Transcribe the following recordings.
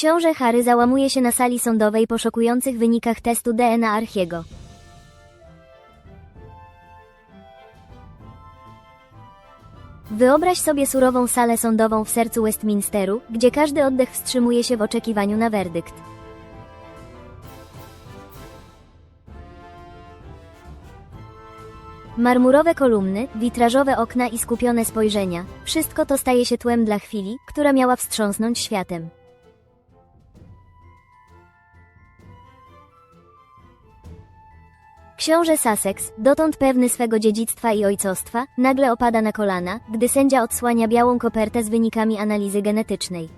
Książę Harry załamuje się na sali sądowej po szokujących wynikach testu DNA Archiego. Wyobraź sobie surową salę sądową w sercu Westminsteru, gdzie każdy oddech wstrzymuje się w oczekiwaniu na werdykt. Marmurowe kolumny, witrażowe okna i skupione spojrzenia wszystko to staje się tłem dla chwili, która miała wstrząsnąć światem. Książę Sussex, dotąd pewny swego dziedzictwa i ojcostwa, nagle opada na kolana, gdy sędzia odsłania białą kopertę z wynikami analizy genetycznej.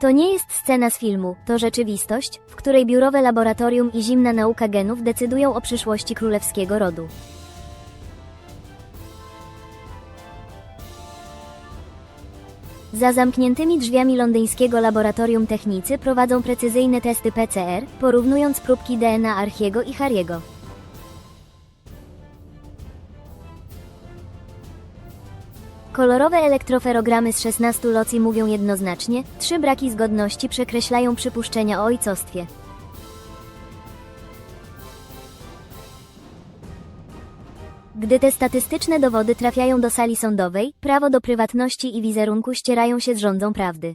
To nie jest scena z filmu, to rzeczywistość, w której biurowe laboratorium i zimna nauka genów decydują o przyszłości królewskiego rodu. Za zamkniętymi drzwiami londyńskiego laboratorium technicy prowadzą precyzyjne testy PCR, porównując próbki DNA Archiego i Harry'ego. Kolorowe elektroferogramy z 16 locji mówią jednoznacznie, trzy braki zgodności przekreślają przypuszczenia o ojcostwie. Gdy te statystyczne dowody trafiają do sali sądowej, prawo do prywatności i wizerunku ścierają się z rządzą prawdy.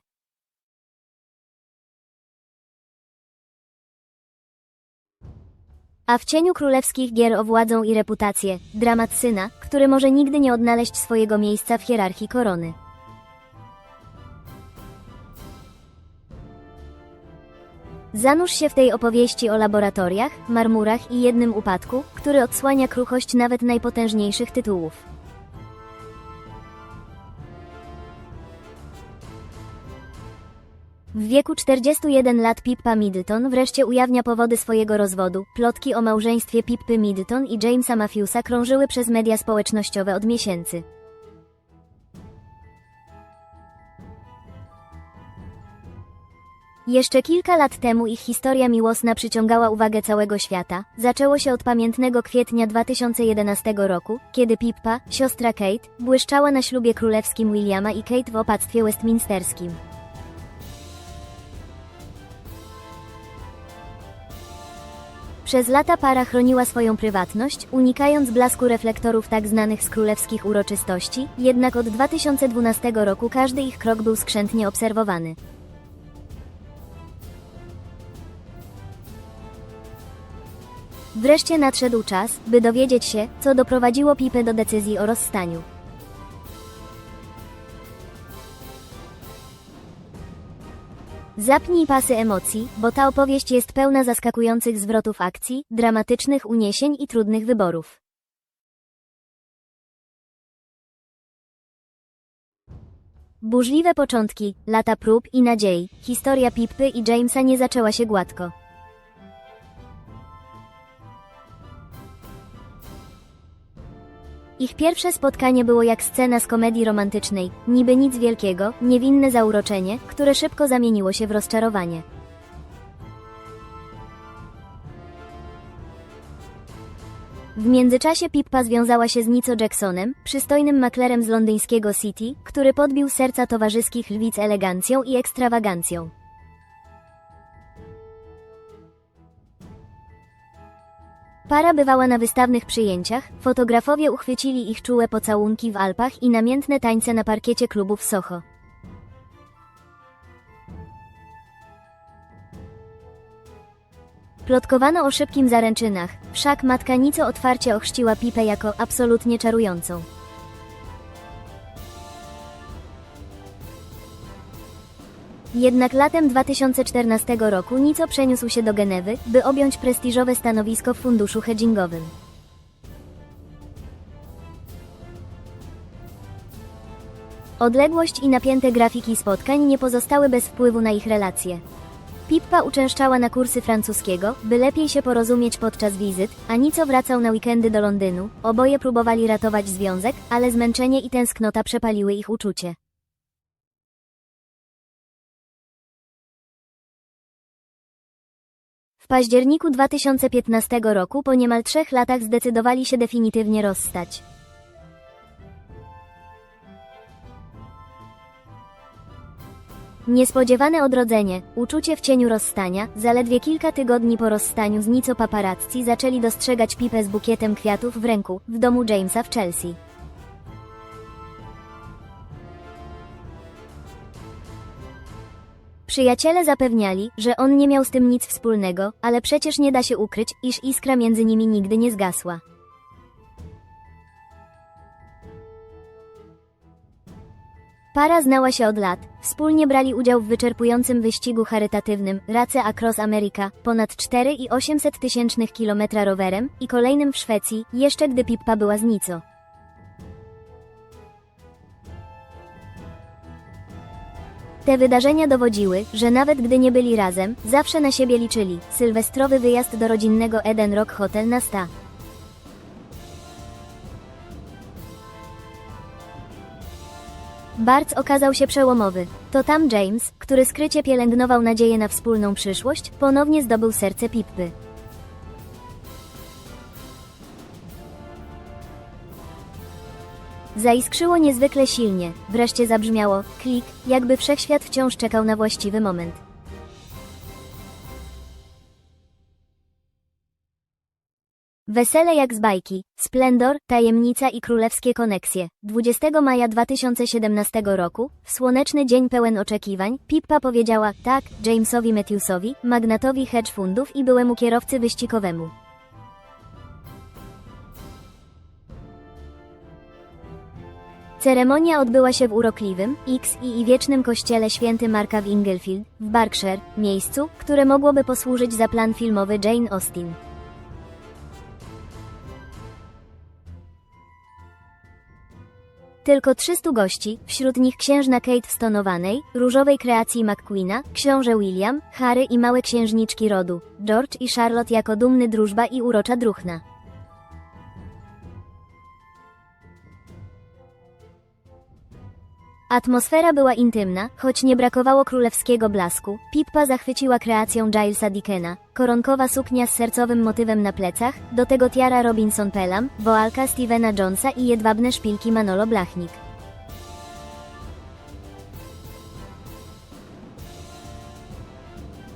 A w cieniu królewskich gier o władzę i reputację, dramat syna, który może nigdy nie odnaleźć swojego miejsca w hierarchii korony. Zanurz się w tej opowieści o laboratoriach, marmurach i jednym upadku, który odsłania kruchość nawet najpotężniejszych tytułów. W wieku 41 lat Pippa Middleton wreszcie ujawnia powody swojego rozwodu. Plotki o małżeństwie Pippy Middleton i Jamesa Matthewsa krążyły przez media społecznościowe od miesięcy. Jeszcze kilka lat temu ich historia miłosna przyciągała uwagę całego świata. Zaczęło się od pamiętnego kwietnia 2011 roku, kiedy Pippa, siostra Kate, błyszczała na ślubie królewskim Williama i Kate w opactwie westminsterskim. Przez lata para chroniła swoją prywatność, unikając blasku reflektorów tak znanych z królewskich uroczystości, jednak od 2012 roku każdy ich krok był skrzętnie obserwowany. Wreszcie nadszedł czas, by dowiedzieć się, co doprowadziło Pipę do decyzji o rozstaniu. Zapnij pasy emocji, bo ta opowieść jest pełna zaskakujących zwrotów akcji, dramatycznych uniesień i trudnych wyborów. Burzliwe początki, lata prób i nadziei, historia Pippy i Jamesa nie zaczęła się gładko. Ich pierwsze spotkanie było jak scena z komedii romantycznej, niby nic wielkiego, niewinne zauroczenie, które szybko zamieniło się w rozczarowanie. W międzyczasie Pippa związała się z Nico Jacksonem, przystojnym maklerem z londyńskiego City, który podbił serca towarzyskich lwic elegancją i ekstrawagancją. Para bywała na wystawnych przyjęciach, fotografowie uchwycili ich czułe pocałunki w Alpach i namiętne tańce na parkiecie klubu w Soho. Plotkowano o szybkim zaręczynach, wszak matka Nico otwarcie ochrzciła Pipę jako absolutnie czarującą. Jednak latem 2014 roku Nico przeniósł się do Genewy, by objąć prestiżowe stanowisko w funduszu hedgingowym. Odległość i napięte grafiki spotkań nie pozostały bez wpływu na ich relacje. Pippa uczęszczała na kursy francuskiego, by lepiej się porozumieć podczas wizyt, a Nico wracał na weekendy do Londynu. Oboje próbowali ratować związek, ale zmęczenie i tęsknota przepaliły ich uczucie. W październiku 2015 roku po niemal trzech latach zdecydowali się definitywnie rozstać. Niespodziewane odrodzenie, uczucie w cieniu rozstania, zaledwie kilka tygodni po rozstaniu z Nico paparazzi zaczęli dostrzegać Pipę z bukietem kwiatów w ręku, w domu Jamesa w Chelsea. Przyjaciele zapewniali, że on nie miał z tym nic wspólnego, ale przecież nie da się ukryć, iż iskra między nimi nigdy nie zgasła. Para znała się od lat, wspólnie brali udział w wyczerpującym wyścigu charytatywnym Race Across America, ponad 4,8 tysięcznych kilometra rowerem i kolejnym w Szwecji, jeszcze gdy Pippa była z Nico. Te wydarzenia dowodziły, że nawet gdy nie byli razem, zawsze na siebie liczyli. Sylwestrowy wyjazd do rodzinnego Eden Rock Hotel na Sta. Barc okazał się przełomowy. To tam James, który skrycie pielęgnował nadzieję na wspólną przyszłość, ponownie zdobył serce Pippy. Zaiskrzyło niezwykle silnie, wreszcie zabrzmiało klik, jakby wszechświat wciąż czekał na właściwy moment. Wesele jak z bajki, splendor, tajemnica i królewskie koneksje. 20 maja 2017 roku, w słoneczny dzień pełen oczekiwań, Pippa powiedziała tak Jamesowi Matthewsowi, magnatowi hedge fundów i byłemu kierowcy wyścigowemu. Ceremonia odbyła się w urokliwym, X i, wiecznym kościele święty Marka w Inglefield, w Berkshire, miejscu, które mogłoby posłużyć za plan filmowy Jane Austen. Tylko 300 gości, wśród nich księżna Kate Stonowanej, różowej kreacji McQueena, książę William, Harry i małe księżniczki rodu, George i Charlotte jako dumny drużba i urocza druchna. Atmosfera była intymna, choć nie brakowało królewskiego blasku. Pippa zachwyciła kreacją Gilesa Dickena. Koronkowa suknia z sercowym motywem na plecach, do tego tiara Robinson Pelham, woalka Stevena Jonesa i jedwabne szpilki Manolo Blachnik.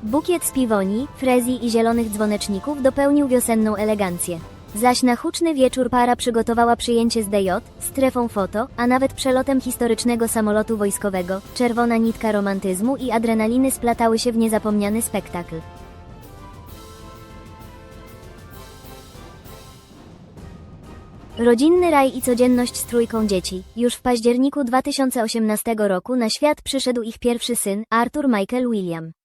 Bukiet z piwoni, frezji i zielonych dzwoneczników dopełnił wiosenną elegancję. Zaś na huczny wieczór para przygotowała przyjęcie z DJ, strefą foto, a nawet przelotem historycznego samolotu wojskowego. Czerwona nitka romantyzmu i adrenaliny splatały się w niezapomniany spektakl. Rodzinny raj i codzienność z trójką dzieci. Już w październiku 2018 roku na świat przyszedł ich pierwszy syn, Arthur Michael William.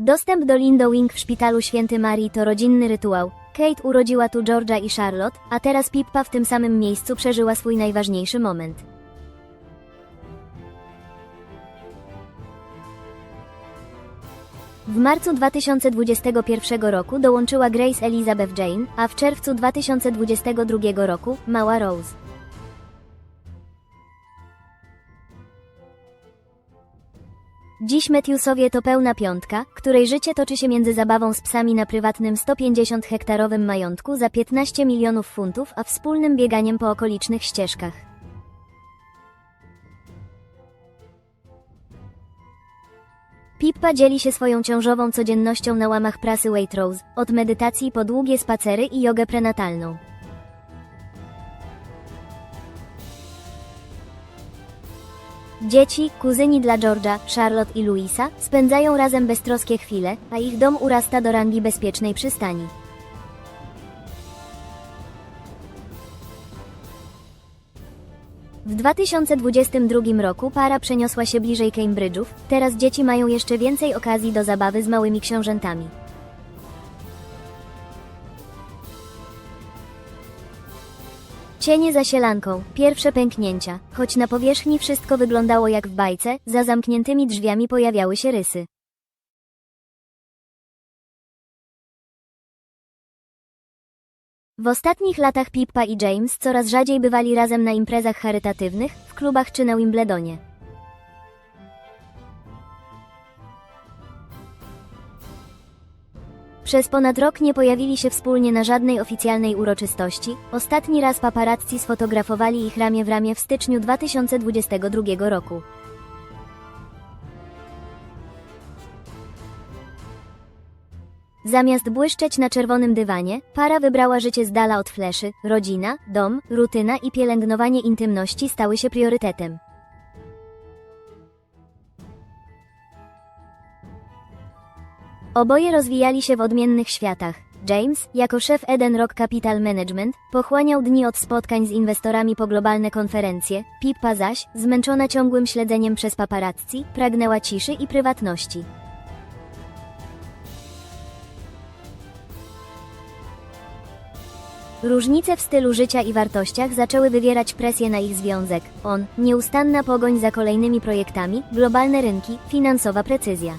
Dostęp do Lindo Wing w szpitalu Święty Marii to rodzinny rytuał. Kate urodziła tu Georgia i Charlotte, a teraz Pippa w tym samym miejscu przeżyła swój najważniejszy moment. W marcu 2021 roku dołączyła Grace Elizabeth Jane, a w czerwcu 2022 roku mała Rose. Dziś Matthewsowie to pełna piątka, której życie toczy się między zabawą z psami na prywatnym 150-hektarowym majątku za 15 milionów funtów, a wspólnym bieganiem po okolicznych ścieżkach. Pippa dzieli się swoją ciążową codziennością na łamach prasy Waitrose, od medytacji po długie spacery i jogę prenatalną. Dzieci, kuzyni dla Georgia, Charlotte i Louisa, spędzają razem beztroskie chwile, a ich dom urasta do rangi bezpiecznej przystani. W 2022 roku para przeniosła się bliżej Cambridge'ów, teraz dzieci mają jeszcze więcej okazji do zabawy z małymi książętami. Cienie za sielanką, pierwsze pęknięcia, choć na powierzchni wszystko wyglądało jak w bajce, za zamkniętymi drzwiami pojawiały się rysy. W ostatnich latach Pippa i James coraz rzadziej bywali razem na imprezach charytatywnych, w klubach czy na Wimbledonie. Przez ponad rok nie pojawili się wspólnie na żadnej oficjalnej uroczystości. Ostatni raz paparazzi sfotografowali ich ramię w ramię w styczniu 2022 roku. Zamiast błyszczeć na czerwonym dywanie, para wybrała życie z dala od fleszy, rodzina, dom, rutyna i pielęgnowanie intymności stały się priorytetem. Oboje rozwijali się w odmiennych światach. James, jako szef Eden Rock Capital Management, pochłaniał dni od spotkań z inwestorami po globalne konferencje, Pippa zaś, zmęczona ciągłym śledzeniem przez paparazzi, pragnęła ciszy i prywatności. Różnice w stylu życia i wartościach zaczęły wywierać presję na ich związek. On, nieustanna pogoń za kolejnymi projektami, globalne rynki, finansowa precyzja.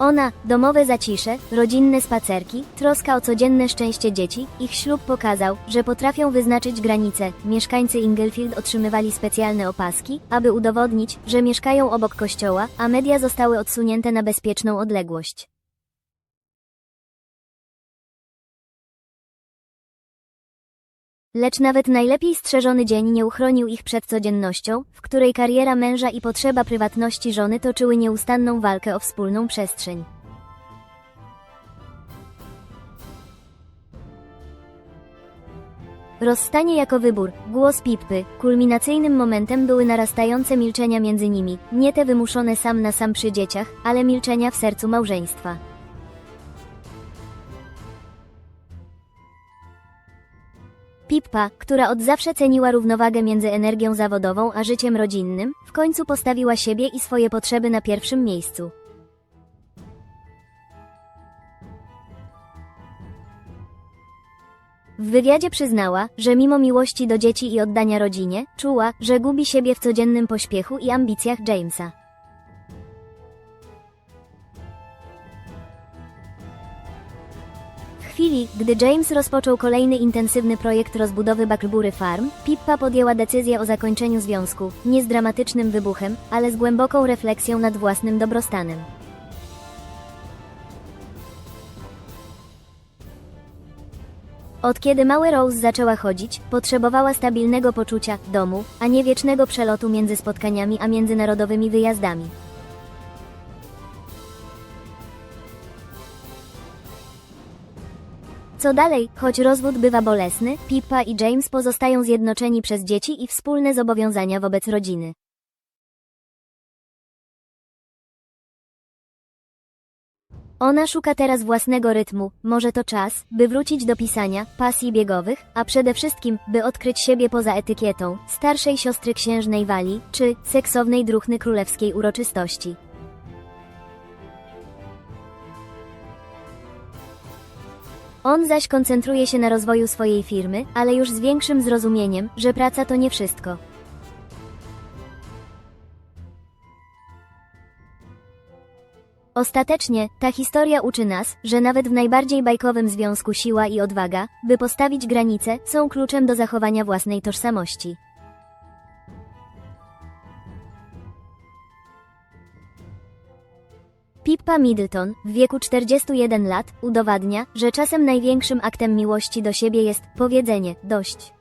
Ona, domowe zacisze, rodzinne spacerki, troska o codzienne szczęście dzieci, ich ślub pokazał, że potrafią wyznaczyć granice. Mieszkańcy Inglefield otrzymywali specjalne opaski, aby udowodnić, że mieszkają obok kościoła, a media zostały odsunięte na bezpieczną odległość. Lecz nawet najlepiej strzeżony dzień nie uchronił ich przed codziennością, w której kariera męża i potrzeba prywatności żony toczyły nieustanną walkę o wspólną przestrzeń. Rozstanie jako wybór, głos Pippy, kulminacyjnym momentem były narastające milczenia między nimi, nie te wymuszone sam na sam przy dzieciach, ale milczenia w sercu małżeństwa. Pippa, która od zawsze ceniła równowagę między energią zawodową a życiem rodzinnym, w końcu postawiła siebie i swoje potrzeby na pierwszym miejscu. W wywiadzie przyznała, że mimo miłości do dzieci i oddania rodzinie, czuła, że gubi siebie w codziennym pośpiechu i ambicjach Jamesa. Chwili, gdy James rozpoczął kolejny intensywny projekt rozbudowy Bucklebury Farm, Pippa podjęła decyzję o zakończeniu związku, nie z dramatycznym wybuchem, ale z głęboką refleksją nad własnym dobrostanem. Od kiedy małe Rose zaczęła chodzić, potrzebowała stabilnego poczucia domu, a nie wiecznego przelotu między spotkaniami a międzynarodowymi wyjazdami. Co dalej, choć rozwód bywa bolesny, Pippa i James pozostają zjednoczeni przez dzieci i wspólne zobowiązania wobec rodziny. Ona szuka teraz własnego rytmu, może to czas, by wrócić do pisania, pasji biegowych, a przede wszystkim, by odkryć siebie poza etykietą, starszej siostry księżnej Walii, czy seksownej druhny królewskiej uroczystości. On zaś koncentruje się na rozwoju swojej firmy, ale już z większym zrozumieniem, że praca to nie wszystko. Ostatecznie, ta historia uczy nas, że nawet w najbardziej bajkowym związku siła i odwaga, by postawić granice, są kluczem do zachowania własnej tożsamości. Pippa Middleton, w wieku 41 lat, udowadnia, że czasem największym aktem miłości do siebie jest powiedzenie dość.